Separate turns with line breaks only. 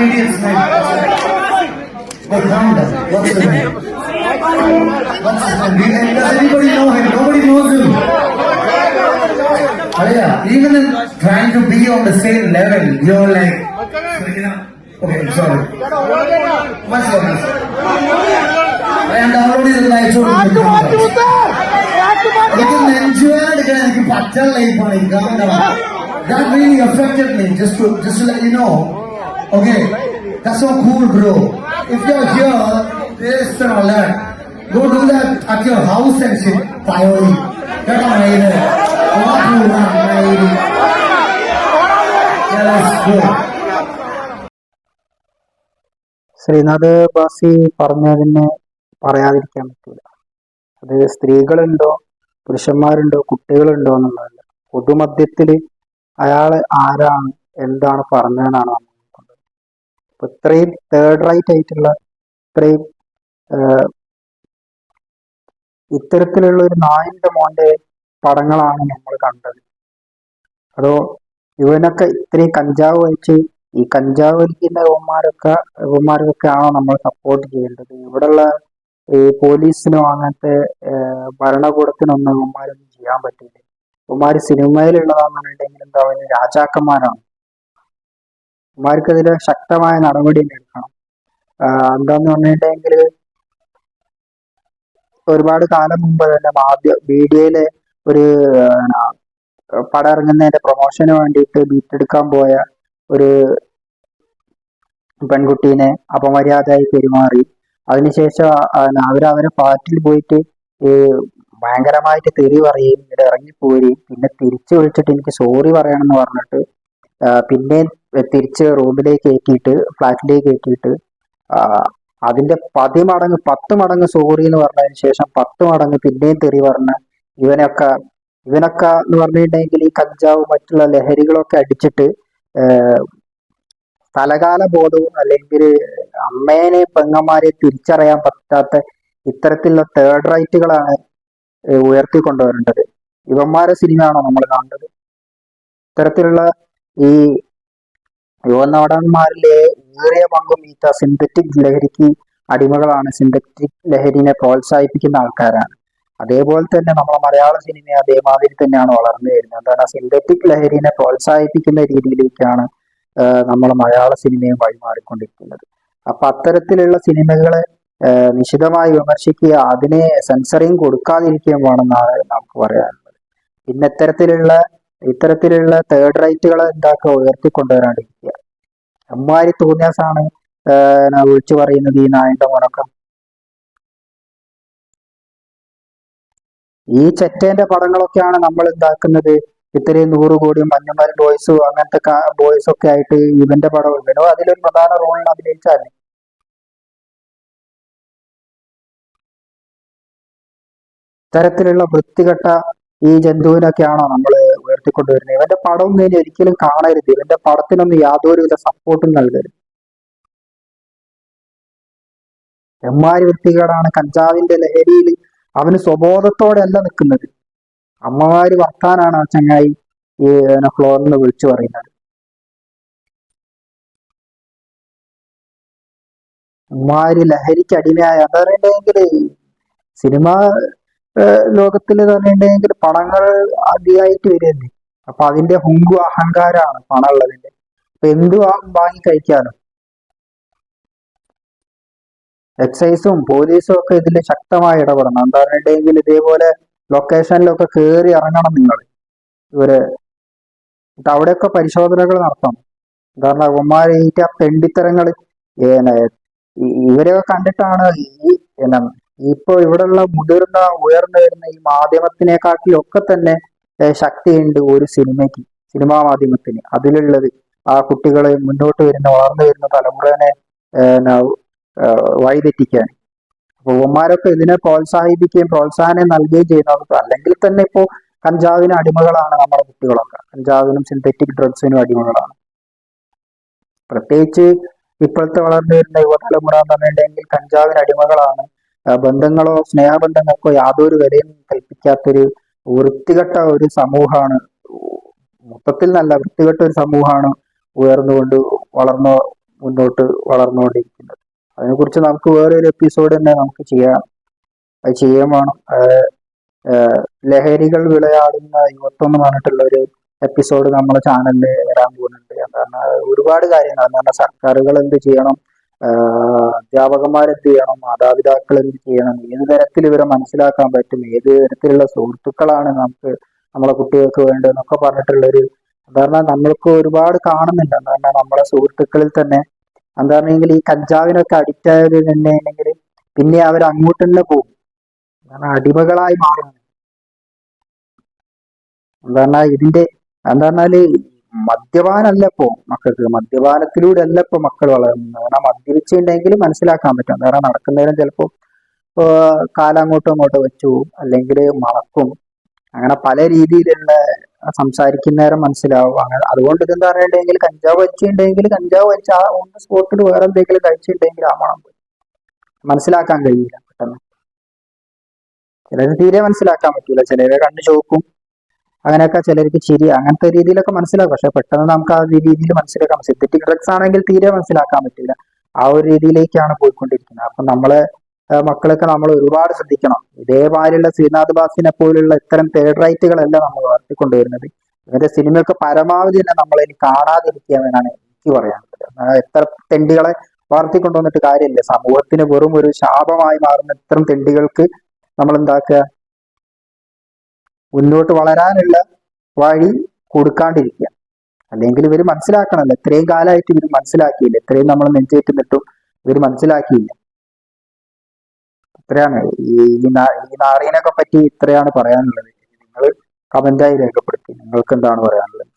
idiot's name? Hey, calm down. What's his name? What's his name? Do you- Does anybody know him? Nobody knows him. Oh yeah, even in trying to be on the same level, you're like, you know, okay, sorry. What's your name? And already the lights out. എനിക്ക് നെഞ്ചുവേദന എടുക്കാൻ എനിക്ക് പച്ച ലൈഫാണ് എനിക്ക് കാരണം that really affected me just to just to let you know okay that's so cool bro. If you're here this and all that go do that at your house and shit. Priority. കേട്ടോ മയിൽ മയിൽ Yeah, let's go.
Sreenath ബാസി പറഞ്ഞതിന് പറയാതിരിക്കാൻ പറ്റില്ല അത് സ്ത്രീകളുണ്ടോ പുരുഷന്മാരുണ്ടോ കുട്ടികളുണ്ടോ എന്നുള്ളതല്ല. പൊതുമധ്യത്തിൽ അയാൾ ആരാണ് എന്താണ് പറഞ്ഞതെന്നാണ് നമ്മൾ അപ്പൊ ഇത്രയും തേർഡ് റൈറ്റ് ആയിട്ടുള്ള ഇത്രയും ഇത്തരത്തിലുള്ള ഒരു നായിന്റെ മോന്റെ പടങ്ങളാണ് നമ്മൾ കണ്ടത്. അതോ ഇവനൊക്കെ ഇത്രയും കഞ്ചാവ് വലിച്ച് ഈ കഞ്ചാവ് വലിക്കുന്ന ഇവന്മാരൊക്കെ ഇവന്മാർക്കൊക്കെ ആണോ നമ്മൾ സപ്പോർട്ട് ചെയ്യേണ്ടത്? ഇവിടെയുള്ള ഈ പോലീസിനോ അങ്ങനത്തെ ഭരണകൂടത്തിനൊന്നും ഇവന്മാരൊന്നും ചെയ്യാൻ പറ്റില്ല ഇവന്മാർ സിനിമയിലുള്ളതാണെന്നുണ്ടെങ്കിൽ എന്താ പറയുക രാജാക്കന്മാരാണ്. ഇവന്മാർക്കെതിരെ ശക്തമായ നടപടി തന്നെ എടുക്കണം എന്താന്ന് പറഞ്ഞിട്ടുണ്ടെങ്കിൽ ഒരുപാട് കാലം മുമ്പ് തന്നെ ആദ്യ മീഡിയയിലെ ഒരു പടം ഇറങ്ങുന്നതിന്റെ പ്രൊമോഷന് വേണ്ടിയിട്ട് ബീറ്റെടുക്കാൻ പോയ ഒരു പെൺകുട്ടീനെ അപമര്യാദയായി പെരുമാറി. അതിനുശേഷം അവർ അവരെ ഫ്ലാറ്റിൽ പോയിട്ട് ഭയങ്കരമായിട്ട് തെറി പറയുകയും ഇവിടെ ഇറങ്ങിപ്പോരുകയും പിന്നെ തിരിച്ചു വിളിച്ചിട്ട് എനിക്ക് സോറി പറയണമെന്ന് പറഞ്ഞിട്ട് പിന്നെ തിരിച്ച് റൂമിലേക്ക് കയറ്റിയിട്ട് ഫ്ലാറ്റിലേക്ക് കയറ്റിയിട്ട് അതിന്റെ അതിന്റെ പതിമടങ്ങ് പത്ത് മടങ്ങ് സോറി എന്ന് പറഞ്ഞതിന് ശേഷം പത്ത് മടങ്ങ് പിന്നെയും തെറി പറഞ്ഞ് ഇവനൊക്കെ ഇവനൊക്കെ എന്ന് പറഞ്ഞിട്ടുണ്ടെങ്കിൽ ഈ കഞ്ചാവ് മറ്റുള്ള ലഹരികളൊക്കെ അടിച്ചിട്ട് സ്ഥലകാല ബോധവും അല്ലെങ്കിൽ അമ്മേനെ പെങ്ങന്മാരെ തിരിച്ചറിയാൻ പറ്റാത്ത ഇത്തരത്തിലുള്ള തേർഡ് റൈറ്റുകളാണ് ഉയർത്തിക്കൊണ്ടുവരേണ്ടത്. ഇവന്മാരെ സിനിമയാണോ നമ്മൾ കാണേണ്ടത് ഇത്തരത്തിലുള്ള ഈ യുവനടന്മാരിലെ ഏറിയ പങ്കും ഈ സിന്തറ്റിക് ലഹരിക്ക് അടിമകളാണ്. സിന്തറ്റിക് ലഹരിനെ പ്രോത്സാഹിപ്പിക്കുന്ന ആൾക്കാരാണ്. അതേപോലെ തന്നെ നമ്മുടെ മലയാള സിനിമ അതേമാതിരി തന്നെയാണ് വളർന്നു വരുന്നത്. എന്താണ്? സിന്തറ്റിക് ലഹരിനെ പ്രോത്സാഹിപ്പിക്കുന്ന രീതിയിലേക്കാണ് നമ്മൾ മലയാള സിനിമയും വഴിമാറിക്കൊണ്ടിരിക്കുന്നത്. അപ്പൊ അത്തരത്തിലുള്ള സിനിമകളെ നിശിതമായി വിമർശിക്കുക അതിനെ സെൻസറിങ് കൊടുക്കാതിരിക്കുകയും വേണമെന്നാണ് നമുക്ക് പറയാനുള്ളത്. പിന്നെ ഇത്തരത്തിലുള്ള ഇത്തരത്തിലുള്ള തേർഡ് റൈറ്റുകളെ എന്താക്കുക ഉയർത്തിക്കൊണ്ടുവരാണ്ടിരിക്കുക. അമ്മാരി തോന്നിയാസാണ് വിളിച്ചു പറയുന്നത് ഈ നായന്റെ മുണക്കം ഈ ചെറ്റേന്റെ പടങ്ങളൊക്കെയാണ് നമ്മൾ എന്താക്കുന്നത്? ഇത്രയും നൂറ് കോടിയും മഞ്ഞുമൽ ബോയ്സും അങ്ങനത്തെ ബോയ്സ് ഒക്കെ ആയിട്ട് ഇവന്റെ പടം ഇവനോ അതിലൊരു പ്രധാന റോളിൽ അഭിനയിച്ചാൽ ഇത്തരത്തിലുള്ള വൃത്തികെട്ട ഈ ജന്തുവിനൊക്കെയാണോ നമ്മൾ ഉയർത്തിക്കൊണ്ടുവരുന്നത് ഇവന്റെ പടം ഒന്നും ഇനി ഒരിക്കലും കാണരുത്. ഇവന്റെ പടത്തിനൊന്നും യാതൊരുവിധ സപ്പോർട്ടും നൽകരുത്. എമ്മാരി വ്യക്തികളാണ് കഞ്ചാവിന്റെ ലഹരിയിൽ അവന് സ്വബോധത്തോടെ അല്ല നിൽക്കുന്നത്. അമ്മമാര് വർത്താനാണ് ആ ചങ്ങായി ഈ ഫ്ലോറിൽ വിളിച്ചു പറയുന്നത്. അമ്മാര് ലഹരിക്ക് അടിമയായ. എന്താ പറയണ്ടെങ്കിൽ സിനിമ ലോകത്തിൽ തന്നെയുണ്ടെങ്കിൽ പണങ്ങൾ അധികമായിട്ട് വരുന്നത് അപ്പൊ അതിന്റെ ഹുങ്കു അഹങ്കാരമാണ് പണം ഉള്ളതിന്റെ അപ്പൊ എന്ത് വാങ്ങി കഴിക്കാനും? എക്സൈസും പോലീസും ഒക്കെ ഇതിൽ ശക്തമായി ഇടപെടണം. എന്താ പറഞ്ഞിട്ടുണ്ടെങ്കിൽ ഇതേപോലെ ലൊക്കേഷനിലൊക്കെ കയറി ഇറങ്ങണം നിങ്ങൾ ഇവർ. അവിടെയൊക്കെ പരിശോധനകൾ നടത്തണം. കാരണം അവന്മാരെ ഈ തെണ്ടിത്തരങ്ങൾ ഇവരെയൊക്കെ കണ്ടിട്ടാണ് ഈ എന്നാ ഇപ്പൊ ഇവിടെയുള്ള മുതിർന്ന ഉയർന്നു വരുന്ന ഈ മാധ്യമത്തിനെക്കാട്ടിലൊക്കെ തന്നെ ശക്തിയുണ്ട് ഒരു സിനിമയ്ക്ക് സിനിമാ മാധ്യമത്തിന്. അതിലുള്ളത് ആ കുട്ടികളെ മുന്നോട്ട് വരുന്ന വളർന്നു വരുന്ന തലമുറനെ വഴിതെറ്റിക്കാൻ. അപ്പൊ ഉമ്മമാരൊക്കെ ഇതിനെ പ്രോത്സാഹിപ്പിക്കുകയും പ്രോത്സാഹനം നൽകുകയും ചെയ്യുന്നത് അല്ലെങ്കിൽ തന്നെ ഇപ്പോൾ കഞ്ചാവിന് അടിമകളാണ് നമ്മുടെ കുട്ടികളൊക്കെ. കഞ്ചാവിനും സിന്തറ്റിക് ഡ്രഗ്സിനും അടിമകളാണ്. പ്രത്യേകിച്ച് ഇപ്പോഴത്തെ വളർന്നു വരുന്ന യുവതലമുറ എന്ന് പറഞ്ഞിട്ടുണ്ടെങ്കിൽ കഞ്ചാവിന് അടിമകളാണ്. ബന്ധങ്ങളോ സ്നേഹബന്ധങ്ങൾക്കോ യാതൊരു വിലയും കൽപ്പിക്കാത്തൊരു വൃത്തികെട്ട ഒരു സമൂഹമാണ്. മൊത്തത്തിൽ നല്ല വൃത്തികെട്ട ഒരു സമൂഹമാണ് ഉയർന്നുകൊണ്ട് വളർന്നു മുന്നോട്ട് വളർന്നുകൊണ്ടിരിക്കുന്നത്. അതിനെക്കുറിച്ച് നമുക്ക് വേറൊരു എപ്പിസോഡ് തന്നെ നമുക്ക് ചെയ്യാം. അത് ആഹ് ലഹരികൾ വിളയാടുന്ന യുവത്വം എന്ന് പറഞ്ഞിട്ടുള്ള ഒരു എപ്പിസോഡ് നമ്മുടെ ചാനലിൽ വരാൻ പോകുന്നുണ്ട്. എന്താണ് ഒരുപാട് കാര്യങ്ങൾ എന്താണ് സർക്കാരുകൾ എന്ത് ചെയ്യണം? അധ്യാപകന്മാർ എന്ത് ചെയ്യണം? മാതാപിതാക്കൾ എന്ത് ചെയ്യണം? ഏത് തരത്തിൽ ഇവരെ മനസ്സിലാക്കാൻ പറ്റും? ഏത് തരത്തിലുള്ള സുഹൃത്തുക്കളാണ് നമുക്ക് നമ്മളെ കുട്ടികൾക്ക് വേണ്ടതെന്നൊക്കെ പറഞ്ഞിട്ടുള്ളൊരു കാരണം നമ്മൾക്ക് ഒരുപാട് കാണുന്നുണ്ട്. പറഞ്ഞാൽ നമ്മളെ സുഹൃത്തുക്കളിൽ തന്നെ എന്താ പറഞ്ഞെങ്കിൽ ഈ കഞ്ചാവിനൊക്കെ അഡിക്റ്റ് ആയത് തന്നെ ഉണ്ടെങ്കിൽ പിന്നെ അവർ അങ്ങോട്ട് തന്നെ പോകും. കാരണം അടിമകളായി മാറുന്നു. എന്താ ഇതിന്റെ എന്താ പറഞ്ഞാൽ മദ്യപാനല്ല ഇപ്പോ മക്കൾക്ക്. മദ്യപാനത്തിലൂടെ അല്ല ഇപ്പൊ മക്കൾ വളരുന്നത് കാരണം മദ്യപിച്ചിട്ടുണ്ടെങ്കിൽ മനസ്സിലാക്കാൻ പറ്റും. കാരണം നടക്കുന്നേരം ചിലപ്പോ കാലം കാലങ്ങോട്ടും അങ്ങോട്ടും വെച്ചു അല്ലെങ്കിൽ മറക്കും. അങ്ങനെ പല രീതിയിലുള്ള സംസാരിക്കുന്നേരം മനസ്സിലാവും. അങ്ങനെ അതുകൊണ്ട് ഇതെന്താ പറയണ്ടെങ്കിൽ കഞ്ചാവ് വെച്ചിട്ടുണ്ടെങ്കിൽ കഞ്ചാവ് വെച്ച് ആ ഒന്ന് സ്പോട്ടിൽ വേറെ എന്തെങ്കിലും കഴിച്ചിട്ടുണ്ടെങ്കിൽ ആ മണം പോയി. മനസ്സിലാക്കാൻ കഴിയില്ല പെട്ടെന്ന്. ചിലര് തീരെ മനസ്സിലാക്കാൻ പറ്റൂല. ചിലരെ കണ്ണു ചോക്കും അങ്ങനെയൊക്കെ ചിലർക്ക് ചിരി അങ്ങനത്തെ രീതിയിലൊക്കെ മനസ്സിലാക്കും. പക്ഷെ പെട്ടെന്ന് നമുക്ക് ആ രീതിയിൽ മനസ്സിലാക്കാം സിന്തറ്റിക് ഡ്രഗ്സ് ആണെങ്കിൽ തീരെ മനസ്സിലാക്കാൻ പറ്റില്ല. ആ ഒരു രീതിയിലേക്കാണ് പോയിക്കൊണ്ടിരിക്കുന്നത്. അപ്പൊ നമ്മളെ മക്കളൊക്കെ നമ്മൾ ഒരുപാട് ശ്രദ്ധിക്കണം. ഇതേമാതിരിയുള്ള ശ്രീനാഥ് ബാസിനെ പോലുള്ള ഇത്തരം തേർഡ് റൈറ്റുകളല്ല നമ്മൾ വളർത്തിക്കൊണ്ടുവരുന്നത്. ഇവരുടെ സിനിമയൊക്കെ പരമാവധി തന്നെ നമ്മൾ ഇനി കാണാതിരിക്കുക എന്നാണ് എനിക്ക് പറയാനുള്ളത്. എത്ര തെണ്ടികളെ വളർത്തിക്കൊണ്ടുവന്നിട്ട് കാര്യമില്ല. സമൂഹത്തിന് വെറും ഒരു ശാപമായി മാറുന്ന ഇത്തരം തെണ്ടികൾക്ക് നമ്മൾ എന്താക്കുക മുന്നോട്ട് വളരാനുള്ള വഴി കൊടുക്കാണ്ടിരിക്കുക. അല്ലെങ്കിൽ ഇവർ മനസ്സിലാക്കണമല്ലോ. ഇത്രയും കാലമായിട്ട് ഇവർ മനസ്സിലാക്കിയില്ല. ഇത്രയും നമ്മൾ നെഞ്ചേറ്റുന്നിട്ടും ഇവർ മനസ്സിലാക്കിയില്ല. ഇത്രയാണ്. ഈ ഈ നാറീനൊക്കെ പറ്റി ഇത്രയാണ് പറയാനുള്ളത്. നിങ്ങൾ കമന്റായി രേഖപ്പെടുത്തി. നിങ്ങൾക്ക് എന്താണ് പറയാനുള്ളത്?